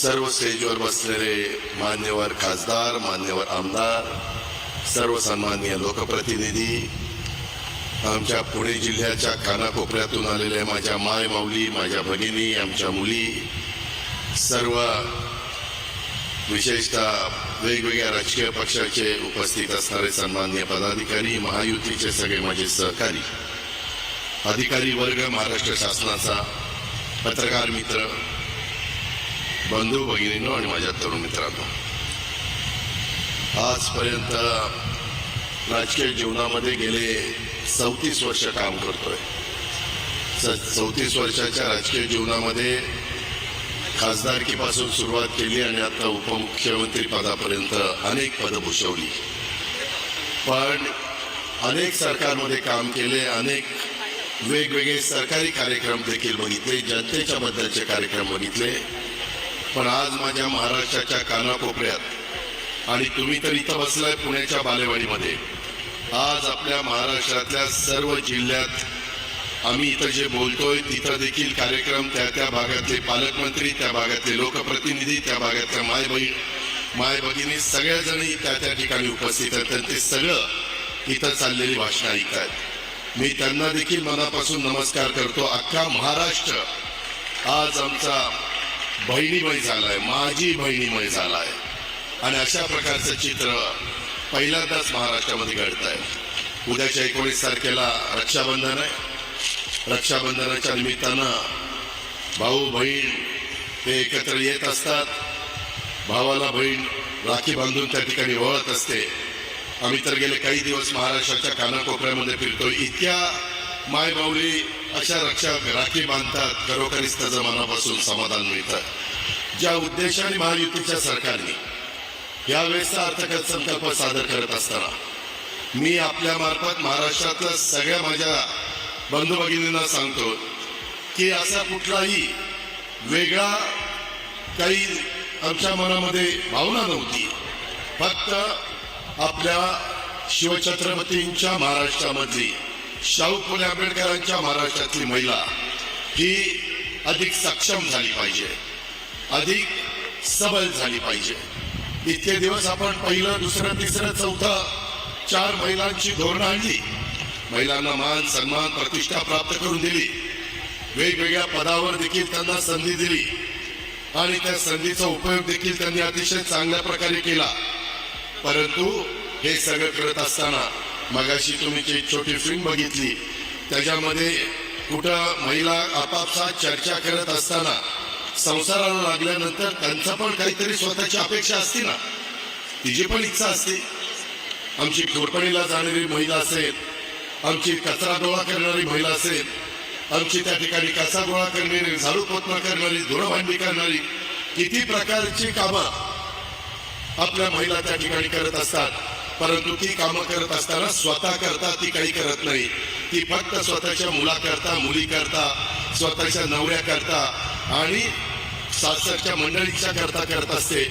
सर्व स्टेजवर बसलेले मान्यवर खासदार मान्यवर आमदार सर्व सन्मान्य लोकप्रतिनिधी आमच्या पुणे जिल्ह्याच्या कानाकोपऱ्यातून आलेल्या माझ्या माय माऊली माझ्या भगिनी आमच्या मुली सर्व विशेषतः वेगवेगळ्या राजकीय पक्षाचे उपस्थित असणारे सन्माननीय पदाधिकारी महायुतीचे सगळे माझे सहकारी अधिकारी वर्ग महाराष्ट्र शासनाचा पत्रकार मित्र बंधू भगिनींनो आणि माझ्या तरुण मित्रांनो आजपर्यंत राजकीय जीवनामध्ये गेले चौतीस वर्ष काम करतोय चौतीस वर्षाच्या राजकीय जीवनामध्ये खासदारकीपासून सुरुवात केली आणि आता उपमुख्यमंत्री पदापर्यंत अनेक पदं भूषवली पण अनेक सरकारमध्ये काम केले अनेक वेगवेगळे सरकारी कार्यक्रम देखील बघितले जनतेच्या बद्दलचे कार्यक्रम बघितले पण आज माझ्या महाराष्ट्राच्या कानाकोपऱ्यात आणि तुम्ही तर इथं बसलाय पुण्याच्या बालेवाडीमध्ये आज आपल्या महाराष्ट्रातल्या सर्व जिल्ह्यात आम्ही इथं जे बोलतोय तिथं देखील कार्यक्रम त्या त्या भागातले पालकमंत्री त्या भागातले लोकप्रतिनिधी त्या भागातल्या माय बहीण माय भगिनी सगळ्याजणी त्या त्या ठिकाणी उपस्थित आहेत. आणि ते सगळं इथं चाललेली भाषणं ऐकतात मी त्यांना देखील मनापासून नमस्कार करतो. अख्खा महाराष्ट्र आज आमचा बहिणीमय झालाय माझी बहिणीमय झालाय. आणि अशा प्रकारचं चित्र पहिल्यांदाच महाराष्ट्रामध्ये घडत आहे उद्याच्या एकोणीस तारखेला रक्षाबंधन आहे. रक्षाबंधनाच्या निमित्तानं भाऊ बहीण ते एकत्र येत असतात. भावाला बहीण राखी बांधून त्या ठिकाणी वळत असते. आम्ही तर गेले काही दिवस महाराष्ट्राच्या कानाकोपऱ्यामध्ये फिरतो इतक्या माय अशा रक्षा राखी बांधतात खरोखरीच त्याचं मनापासून समाधान मिळतं. ज्या उद्देशाने महायुतीच्या सरकारने यावेळेसचा अर्थसंकल्प सादर करत असताना मी आपल्या मार्फत महाराष्ट्रातल्या सगळ्या माझ्या बंधू भगिनींना सांगतो की असा कुठलाही वेगळा काही आमच्या मनामध्ये भावना नव्हती. फक्त आपल्या शिवछत्रपतींच्या महाराष्ट्रामधली शाहू फुले आंबेडकरांच्या महाराष्ट्रातली महिला ही अधिक सक्षम झाली पाहिजे. अधिक सबल झाली पाहिजे. इतके दिवस आपण पहिलं दुसरं तिसरं चौथं चार महिलांची धोरणं आणली. महिलांना मान सन्मान प्रतिष्ठा प्राप्त करून दिली. वेगवेगळ्या पदावर देखील त्यांना संधी दिली. आणि त्या संधीचा उपयोग देखील त्यांनी अतिशय चांगल्या प्रकारे केला. परंतु हे सगळं करत असताना मगाशी तुम्ही जी छोटी फिल्म बघितली. त्याच्यामध्ये कुठं महिला आपापसात चर्चा करत असताना संसाराला लागल्यानंतर त्यांचा पण काहीतरी स्वतःची अपेक्षा असते ना? तिची पण इच्छा असते. आमची कोरपणीला जाणारी महिला असेल आमची कचरा गोळा करणारी महिला असेल आमची त्या ठिकाणी कचरा गोळा करणारी झाडू पोतना करणारी धुळभांडी करणारी किती प्रकारची कामं आपल्या महिला त्या ठिकाणी करत असतात. परंतु ती कामं करत असताना स्वतः करता ती काही करत नाही. ती फक्त स्वतःच्या मुलाकरता मुली करता स्वतःच्या नवऱ्या करता आणि सासरच्या मंडळीच्या करता करत असते.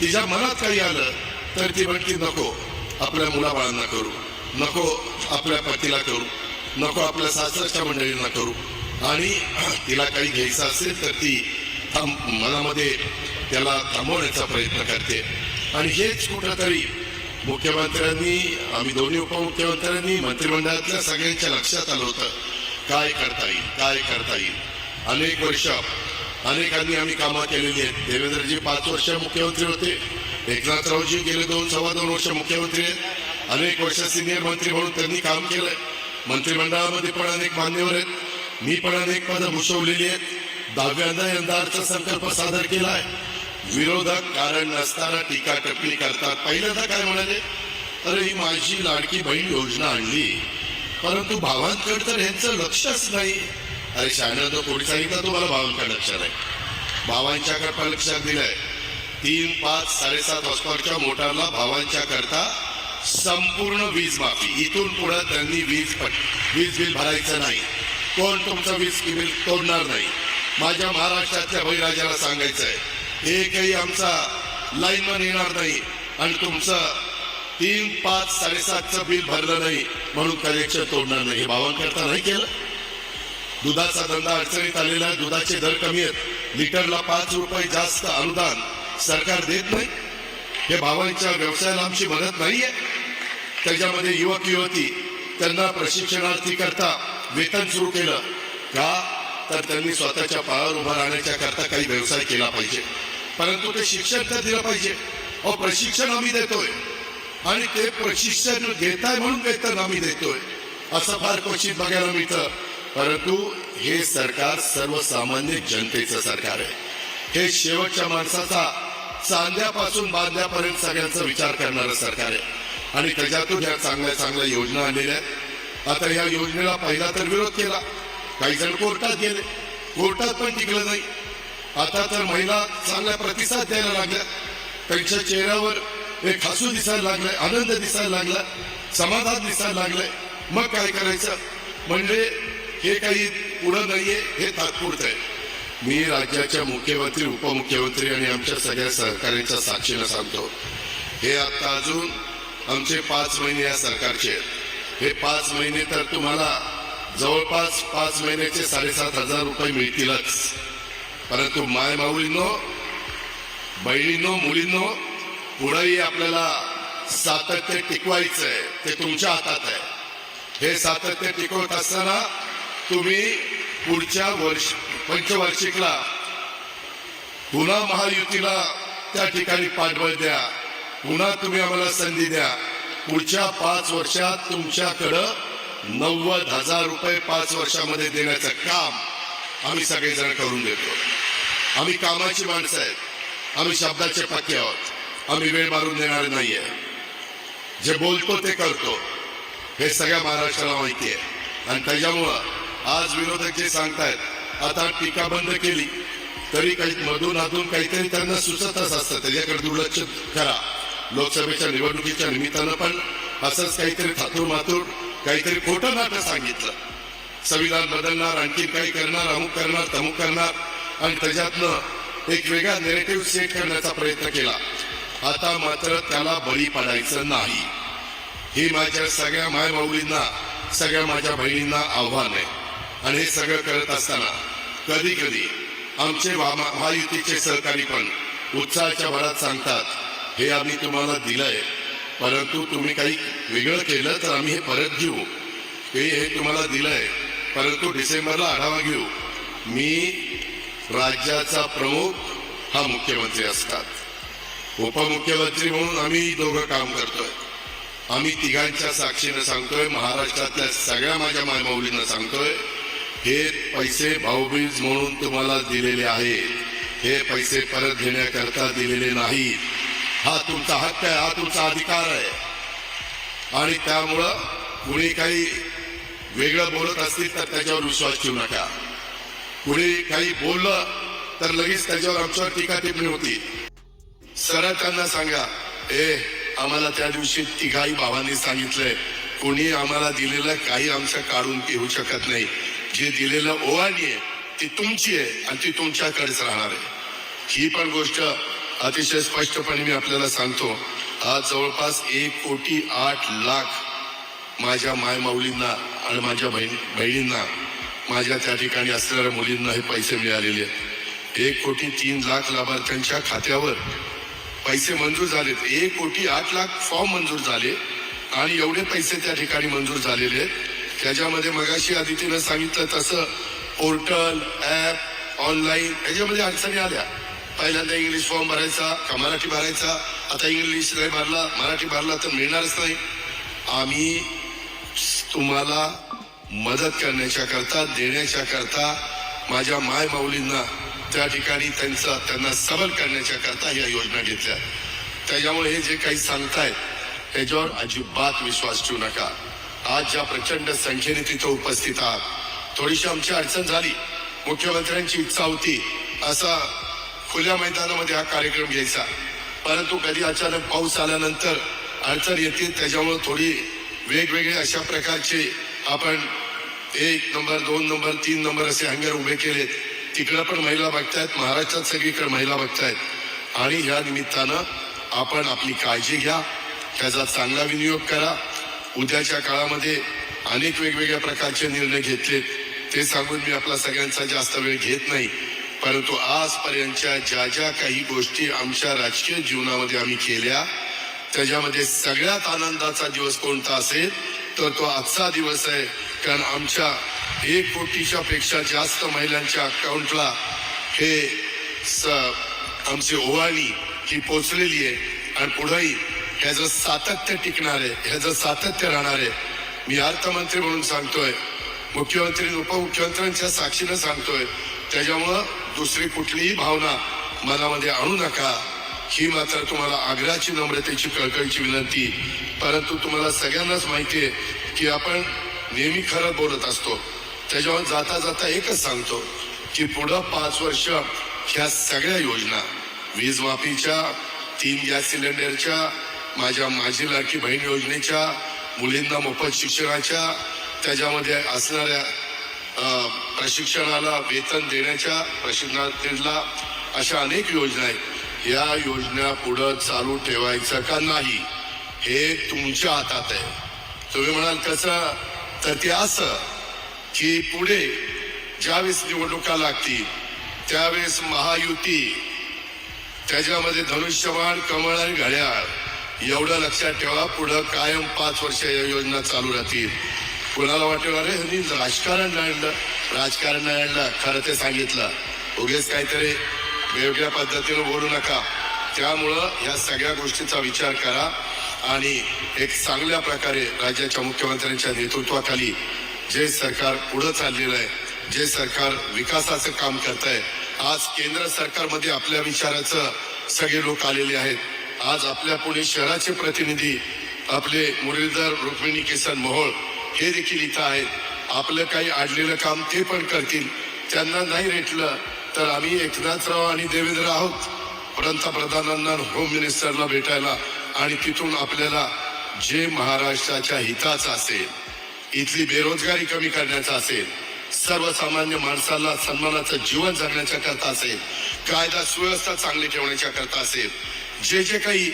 तिच्या मनात काही आलं तर ती म्हणती नको आपल्या मुलाबाळांना करू. नको आपल्या पतीला करू. नको आपल्या सासरच्या मंडळींना करू. आणि तिला काही घ्यायचं असेल तर ती थांब मनामध्ये त्याला थांबवण्याचा प्रयत्न करते. आणि हेच कुठंतरी मुख्यमंत्र्यांनी आम्ही दोन्ही उपमुख्यमंत्र्यांनी मंत्रिमंडळातल्या सगळ्यांच्या लक्षात आलं होतं. काय करता येईल? काय करता येईल? अनेक वर्ष अनेकांनी आम्ही कामं केलेली आहेत. देवेंद्रजी पाच वर्ष मुख्यमंत्री होते. एकनाथरावजी गेले दोन सव्वा दोन वर्ष मुख्यमंत्री आहेत. अनेक वर्ष सिनियर मंत्री म्हणून त्यांनी काम केलंय. मंत्रिमंडळामध्ये पण अनेक मान्यवर आहेत. मी पण अनेक पदं भूषवलेली आहेत. दहाव्यांदा यंदा अर्थसंकल्प सादर केला आहे विरोधक कारण नसताना टीका टिप्पणी करतात. पहिल्यांदा काय म्हणाले? अरे ही माझी लाडकी बहीण योजना आणली. परंतु भावांकडे तर ह्यांचं लक्षच नाही. अरे शाळेनं तो कोणी सांगितलं तुम्हाला भावांकडे लक्ष नाही. भावांच्याकडे पण लक्षात दिलंय. तीन पाच साडेसात हॉस्पॉटच्या मोटारला भावांच्या करता संपूर्ण वीज माफी. इथून पुढे त्यांनी वीज पट- वीज बिल भरायचं नाही. कोण तुमचं वीज बिल तोडणार नाही? माझ्या महाराष्ट्रातल्या बळीराजाला सांगायचं आहे एकही आमचा लाईनमन येणार नाही. आणि तुमचं तीन पाच साडेसातचं बिल भरलं नाही. म्हणून कनेक्शन तोडणार नाही. हे भावांकरता नाही केलं. दुधाचा धंदा अडचणीत आलेला आहे दुधाचे दर कमी आहेत. लिटरला पाच रुपये जास्त अनुदान सरकार देत नाही. हे भावांच्या व्यवसायाला आमची मदत नाहीये. त्याच्यामध्ये युवक युवती त्यांना प्रशिक्षणार्थी करता वेतन सुरू केलं का? तर त्यांनी स्वतःच्या पायावर उभा राहण्याच्या करता काही व्यवसाय केला पाहिजे. परंतु ते शिक्षण तर दिलं पाहिजे. अहो प्रशिक्षण आम्ही देतोय. आणि ते प्रशिक्षण घेताय म्हणून वेतन आम्ही देतोय. असं फार क्वचित बघायला मिळतं. परंतु हे सरकार सर्वसामान्य जनतेचं सरकार आहे. हे शेवटच्या माणसाचा चांद्यापासून बांधल्यापर्यंत सगळ्यांचा विचार करणारं सरकार आहे. आणि त्याच्यातून ह्या चांगल्या चांगल्या योजना आलेल्या आहेत. आता या योजनेला पहिला तर विरोध केला. काही जण कोर्टात गेले. कोर्टात पण टिकलं नाही. आता तर महिला चांगला प्रतिसाद द्यायला लागल्या. त्यांच्या चेहऱ्यावर एक हसू दिसायला लागलाय आनंद दिसायला लागला समाधान दिसायला लागलाय. मग काय करायचं? म्हणजे हे काही पुढं नाहीये हे तात्पुरतं आहे. मी राज्याच्या मुख्यमंत्री उपमुख्यमंत्री आणि आमच्या सगळ्या सहकार्याच्या साक्षीला सांगतो. हे आता अजून आमचे पाच महिने या सरकारचे आहेत. हे पाच महिने तर तुम्हाला जवळपास पाच महिन्याचे साडेसात हजार रुपये मिळतीलच. परंतु माय माऊलींनो बहिणींनो मुलींनो पुढेही आपल्याला सातत्य टिकवायचं आहे ते तुमच्या हातात आहे. हे सातत्य टिकवत असताना तुम्ही पुढच्या वर्ष पंचवार्षिकला पुन्हा महायुतीला त्या ठिकाणी पाठबळ द्या. पुन्हा तुम्ही आम्हाला संधी द्या. पुढच्या पाच वर्षात तुमच्याकडं नव्वद हजार रुपये पाच वर्षामध्ये देण्याचं काम आम्ही सगळेजण करून देतो. आम्ही कामाची माणसं आहेत. आम्ही शब्दाचे पक्के आहोत. आम्ही वेळ मारून देणार नाहीये. जे बोलतो ते करतो. हे सगळ्या महाराष्ट्राला माहिती आहे. आणि त्याच्यामुळं आज विरोधक जे सांगतायत आता टीका बंद केली तरी काही मधून अधून काहीतरी त्यांना सुचतच असतं. त्याच्याकडे दुर्लक्ष करा. लोकसभेच्या निवडणुकीच्या निमित्तानं पण असंच काहीतरी थातूर मातूर काहीतरी खोटं नाटक सांगितलं. संविधान बदलणार आणखी काही करणार अमुक करणार तमुक करणार. आणि त्याच्यातनं एक वेगळा नेरेटिव्ह सेट करण्याचा प्रयत्न केला. आता मात्र त्याला बळी पडायचं नाही. हे माझ्या सगळ्या मायमाऊलींना सगळ्या माझ्या बहिणींना आव्हान आहे. आणि हे सगळं करत असताना कधी कधी आमचे वा- महायुतीचे सहकारी पण उत्साहाच्या भरात सांगतात हे आम्ही तुम्हाला दिलंय परंतु तुम्ही काही वेगळं केलं तर आम्ही हे परत घेऊ. हे हे तुम्हाला दिलंय परंतु डिसेंबरला आढावा घेऊ. मी राज्याचा प्रमुख हा मुख्यमंत्री असतात. उपमुख्यमंत्री म्हणून आम्ही दोघं काम करतोय. आम्ही तिघांच्या साक्षीनं सांगतोय महाराष्ट्रातल्या सगळ्या माझ्या मायमाऊलींना सांगतोय हे पैसे भाऊबीज म्हणून तुम्हाला दिलेले आहेत. हे पैसे परत घेण्याकरता दिलेले नाही हा तुमचा हक्क आहे हा तुमचा अधिकार आहे. आणि त्यामुळं कुणी काही वेगळं बोलत असतील तर त्याच्यावर विश्वास ठेवू नका. कुणी काही बोललं तर लगेच त्याच्यावर आमच्यावर टीका टिप्पणी होती. सरळ त्यांना सांगा ए आम्हाला त्या दिवशी तिघाही भावांनी सांगितलंय कोणी आम्हाला दिलेलं काही आमचं काढून घेऊ शकत नाही. जे दिलेलं ओवाणी आहे ती तुमची आहे आणि ती तुमच्याकडेच राहणार आहे. ही पण गोष्ट अतिशय स्पष्टपणे मी आपल्याला सांगतो. आज जवळपास एक कोटी आठ लाख माझ्या मायमाऊलींना आणि माझ्या बहीण बहिणींना माझ्या त्या ठिकाणी असणाऱ्या मुलींना हे पैसे मिळालेले आहेत. एक कोटी तीन लाख लाभार्थ्यांच्या खात्यावर पैसे मंजूर झालेत. एक कोटी आठ लाख फॉर्म मंजूर झाले आणि एवढे पैसे त्या ठिकाणी मंजूर झालेले आहेत. त्याच्यामध्ये मगाशी आदितीनं सांगितलं तसं पोर्टल ॲप ऑनलाईन याच्यामध्ये अडचणी आल्या. पहिल्यांदा इंग्लिश फॉर्म भरायचा का मराठी भरायचा? आता इंग्लिश नाही भरला मराठी भरला तर मिळणारच नाही. आम्ही तुम्हाला मदत करण्याच्या करता देण्याच्या करता माझ्या माय माऊलींना त्या ठिकाणी त्यांचा त्यांना सबल करण्याच्या करता या योजना घेतल्या. त्याच्यामुळे हे जे काही सांगतायत त्याच्यावर अजिबात विश्वास ठेवू नका. आज ज्या प्रचंड संख्येने तिथं उपस्थित आहात थोडीशी आमची अडचण झाली. मुख्यमंत्र्यांची इच्छा होती असा खुल्या मैदानामध्ये हा कार्यक्रम घ्यायचा. परंतु कधी अचानक पाऊस आल्यानंतर अडचण येते त्याच्यामुळे थोडी वेगवेगळे अशा प्रकारचे आपण एक नंबर दोन नंबर तीन नंबर असे हँगर उभे केले. तिकडं पण महिला बघतायत महाराष्ट्रात सगळीकडे महिला बघतायत. आणि ह्या निमित्तानं आपण आपली काळजी घ्या त्याचा चांगला विनियोग करा. उद्याच्या काळामध्ये अनेक वेगवेगळ्या प्रकारचे निर्णय घेतले. ते सांगून मी आपला सगळ्यांचा जास्त वेळ घेत नाही. परंतु आजपर्यंतच्या ज्या ज्या काही गोष्टी आमच्या राजकीय जीवनामध्ये आम्ही केल्या त्याच्यामध्ये सगळ्यात आनंदाचा दिवस कोणता असेल? तर तो आजचा दिवस आहे. कारण आमच्या एक कोटीच्या पेक्षा जास्त महिलांच्या अकाउंटला हे स आमची ओवाळणी ही पोचलेली आहे. आणि पुढेही ह्याचं सातत्य टिकणार आहे ह्याचं सातत्य राहणार आहे मी अर्थमंत्री म्हणून सांगतोय मुख्यमंत्री उपमुख्यमंत्र्यांच्या साक्षीनं सांगतोय त्याच्यामुळं दुसरी कुठलीही भावना मनामध्ये आणू नका. ही मात्र तुम्हाला आग्रहाची नम्रतेची कळकळीची विनंती. परंतु तुम्हाला सगळ्यांनाच माहिती आहे की आपण नेहमी खरं बोलत असतो. त्याच्यावर जाता जाता एकच सांगतो की पुढं पाच वर्ष ह्या सगळ्या योजना वीज माफीच्या तीन गॅस सिलेंडरच्या माझ्या माझी लाडकी बहीण योजनेच्या मुलींना मोफत शिक्षणाच्या त्याच्यामध्ये असणाऱ्या प्रशिक्षणाला वेतन देण्याच्या प्रशिक्षणाला अशा अनेक योजना आहेत. या योजना पुढं चालू ठेवायचं का नाही हे तुमच्या हातात आहे. तुम्ही म्हणाल कसं? तर ते असं की पुढे ज्यावेळेस निवडणुका लागतील त्यावेळेस महायुती त्याच्यामध्ये धनुष्यबाण कमळ आणि घड्याळ एवढं लक्षात ठेवा पुढं कायम पाच वर्ष या योजना चालू राहतील. कुणाला वाटेल अरे ह्यांनी राजकारण नाही आणलं. राजकारण नाही आणलं. खरं ते सांगितलं. उगेच काहीतरी वेगळ्या पद्धतीनं बोलू नका. त्यामुळं या सगळ्या गोष्टीचा विचार करा आणि एक चांगल्या प्रकारे राज्याच्या मुख्यमंत्र्यांच्या नेतृत्वाखाली जे सरकार पुढं चाललेलं आहे जे सरकार विकासाचं काम करत आहे आज केंद्र सरकारमध्ये आपल्या विचाराचं सगळे लोक आलेले आहेत. आज आपल्या पुणे शहराचे प्रतिनिधी आपले मुरलीधर रुक्मिणी किसन मोहोळ हे देखील इथं आहेत. आपलं काही आडलेलं काम ते पण करतील. त्यांना नाही रेटलं तर आम्ही एकनाथराव आणि देवेंद्र आहोत. पंतप्रधानांना होम मिनिस्टरला भेटायला आणि तिथून आपल्याला जे महाराष्ट्राच्या हिताचं असेल इथली बेरोजगारी कमी करण्याचा असेल सर्वसामान्य माणसाला सन्मानाचं जीवन जगण्याच्या करता असेल कायदा सुव्यवस्था चांगली ठेवण्याच्या करता असेल जे जे काही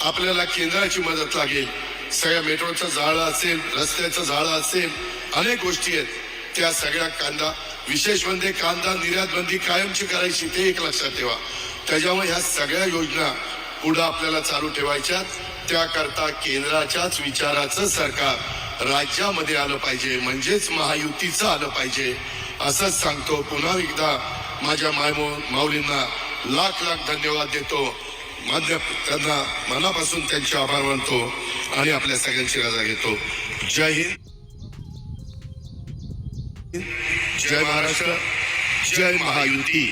आपल्याला केंद्राची मदत लागेल सगळ्या मेट्रोचं जाळं असेल रस्त्याचं जाळं असेल अनेक गोष्टी आहेत. त्या सगळ्या कांदा विशेष म्हणजे कांदा निर्यात बंदी कायमची करायची ते एक लक्षात ठेवा. त्याच्यामुळे ह्या सगळ्या योजना पुढं आपल्याला चालू ठेवायच्यात. त्याकरता केंद्राच्याच विचाराचं सरकार राज्यामध्ये आलं पाहिजे म्हणजेच महायुतीचं आलं पाहिजे असंच सांगतो. पुन्हा एकदा माझ्या मायमो माऊलींना लाख लाख धन्यवाद देतो. मान्य त्यांना मनापासून त्यांचे आभार मानतो आणि आपल्या सगळ्यांची रजा घेतो. जय हिंद. जय महाराष्ट्र जय महायुती.